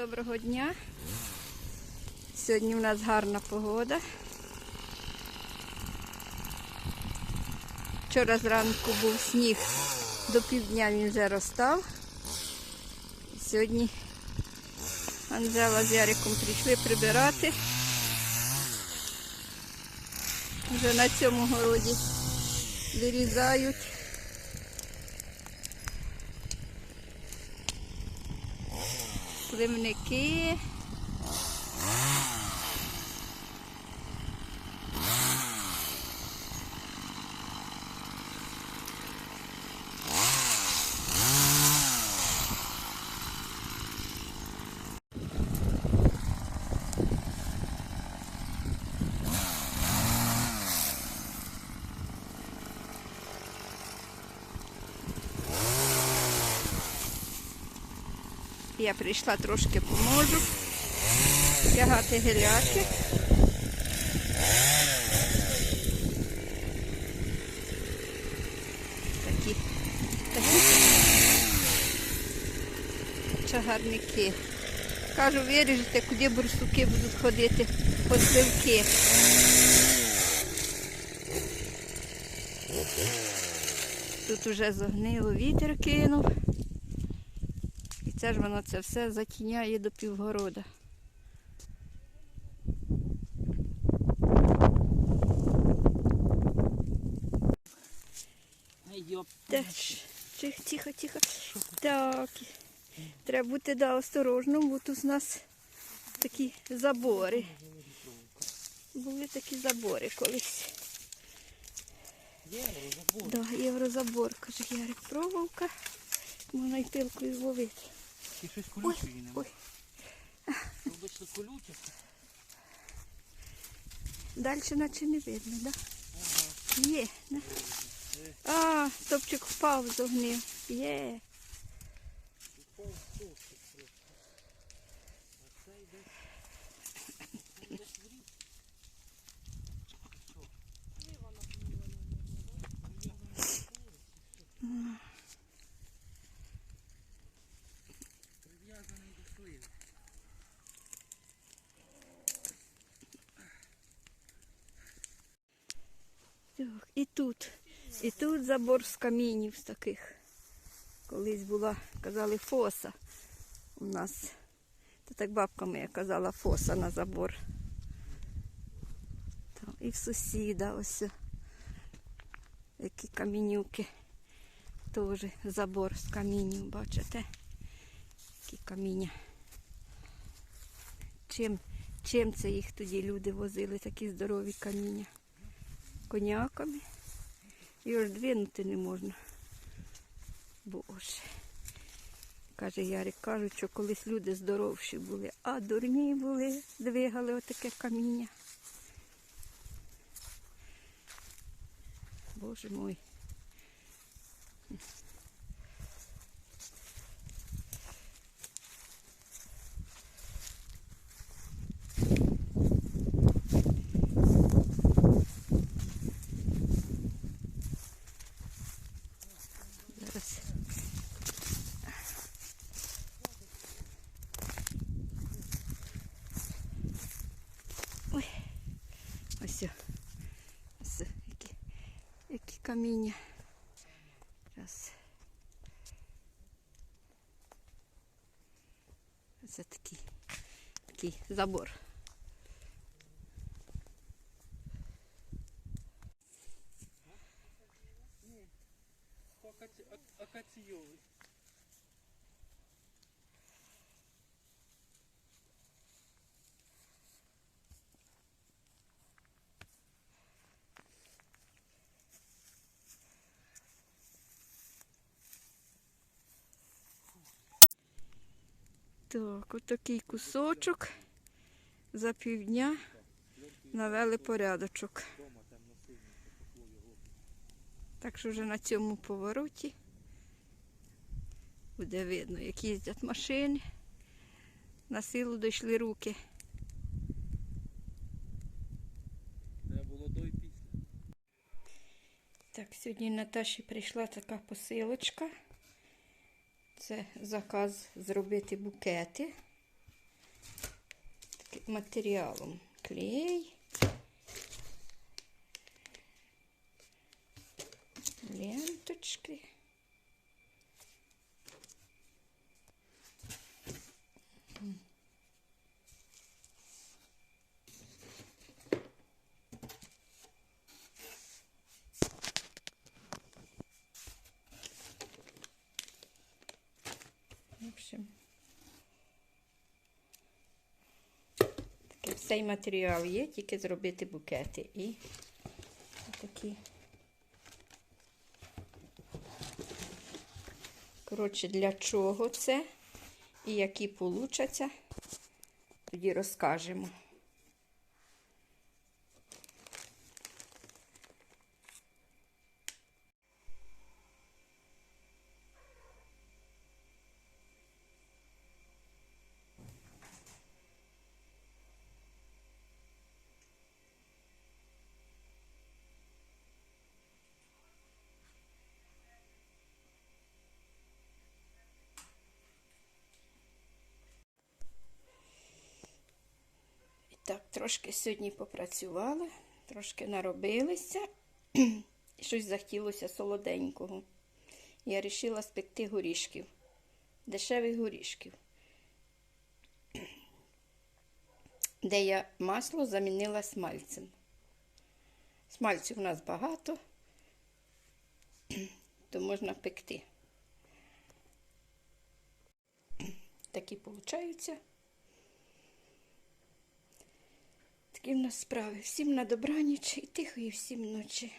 доброго дня. Сьогодні у нас гарна погода. Вчора зранку був сніг, до півдня він вже розстав. Сьогодні Анжела з Яриком прийшли прибирати. Вже на цьому городі вирізають. problema aqui. Я прийшла трошки поможу. Тягати геляки. Такі, такі чагарники. Кажу, виріжете, куди бурсуки будуть ходити, по сливки. Тут уже зогнило, вітер кинув. Це ж воно це все затіняє до півгорода. Теж. Тихо, тихо, тихо. Так. Треба бути да, осторожним, бо тут у нас такі забори. Були такі забори колись. Є, забув. Да, єврозабор, каже Ярик, проволока. Можна й пилкою зловити. Ти щось Ой, колючої нема. Обично колюче. Далі наче не видно, так? Да? Є. Да? А, топчик впав, зогнив. Є. і тут. І тут забор з камінів з таких. Колись була, казали, фоса у нас. Та так бабка моя казала фоса на забор. Там, і в сусіда ось. Які камінюки. Теж забор з камінів, бачите? Які каміння. Чим, чим це їх тоді люди возили, такі здорові каміння? Коняками. Його ж двинути не можна. Боже. Каже Ярик, кажуть, що колись люди здоровші були, а дурні були, двигали отаке каміння. Боже мой. Каміння. Раз. Це такий, такий забор. Акаці... Так, отакий кусочок за півдня навели порядочок. Так що вже на цьому повороті буде видно, як їздять машини. На силу дійшли руки. Треба було до після. Так, сьогодні Наташі прийшла така посилочка. Це заказ зробити букети таким матеріалом клей, ленточки. В Такий всей матеріал є, тільки зробити букети. І такі. Коротше, для чого це і які получаться, тоді розкажемо. Так, трошки сьогодні попрацювали, трошки наробилися, щось захотілося солоденького. Я вирішила спекти горішків, дешевих горішків, де я масло замінила смальцем. Смальцю в нас багато, то можна пекти. Такі получаються. Такі в нас справи. Всім на добраніч і тихої всім ночі.